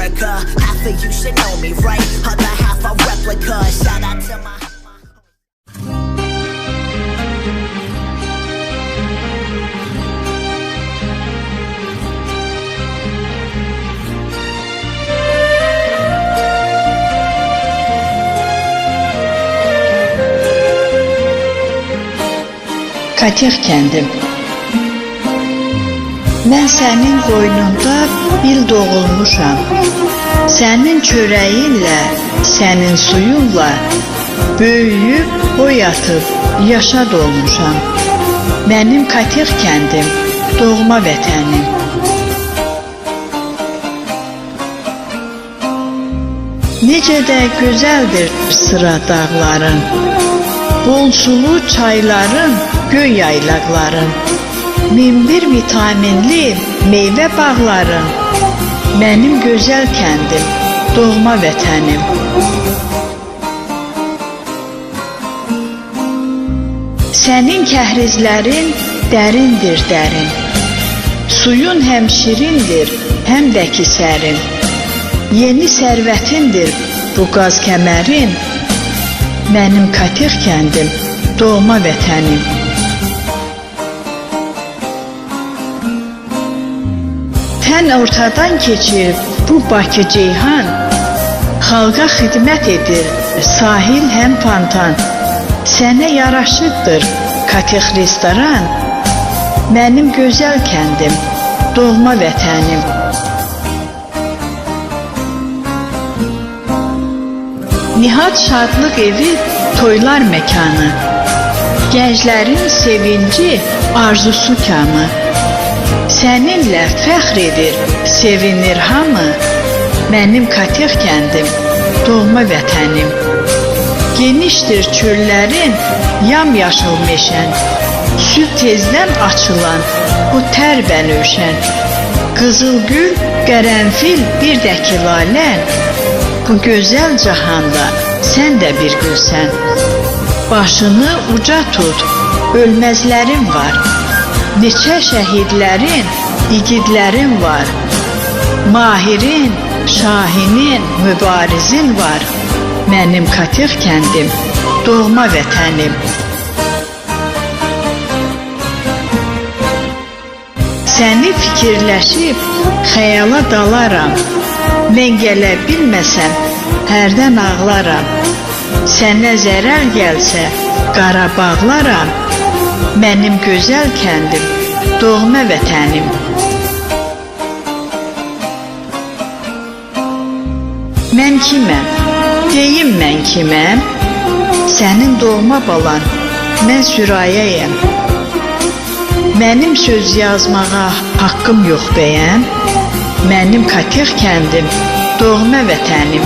America. Half of you should know me, right? Other half a replica. Shout out to my. Katix kəndim. Mən sənin qoynunda bil doğulmuşam. Sənin çörəyinlə, sənin suyunla böyüyüb, boy yaşa dolmuşam. Mənim Katix kəndim, doğma vətənim. Necə də gözəldir sıra dağların. Bol sulu çayların, göy yaylaqların, minbir vitaminli meyvə bağların, mənim gözəl kəndim, doğma vətənim. Sənin kəhrizlərin dərindir dərin. Suyun həm şirindir, həm də ki sərin. Yeni sərvətindir bu qaz kəmərin. Mənim Katix kəndim, doğma vətənim. Tən ortadan keçir bu Bakı Ceyhan, xalqa xidmət edir sahil həm pantan. Sənə yaraşıqdır Katix restoran, mənim gözəl kəndim, doğma vətənim. Nihat Şadlıq evi toylar məkanı. Gənclərin sevinci, arzusu kamı. Səninlə fəxr edir, sevinir hamı. Mənim Katix kəndim, doğma vətənim. Genişdir çöllərin, yamyaşıl meşən. Sübh tezdən açılan bu tər bənövşən. Qızılgül, qərənfil, bir də ki lalən. Bu gözəl cahanda sən də bir gülsən. Başını uca tut, ölməzlərin var. Neçə şəhidlərin, igidlərin var. Mahirin, Şahinin, mübarizin var. Mənim Katix kəndim, doğma vətənim. Səni fikirləşib xəyala dalaram. Mən gələ bilməsəm, hərdən ağlaram. Sənə zərər gəlsə, qara bağlaram. Mənim gözəl kəndim, doğma vətənim. Mən kiməm? Deyim mən kiməm? Sənin doğma balan, mən sürayəyəm. Mənim söz yazmağa haqqım yox bəyəm. Mənim Katix kəndim, doğma vətənim.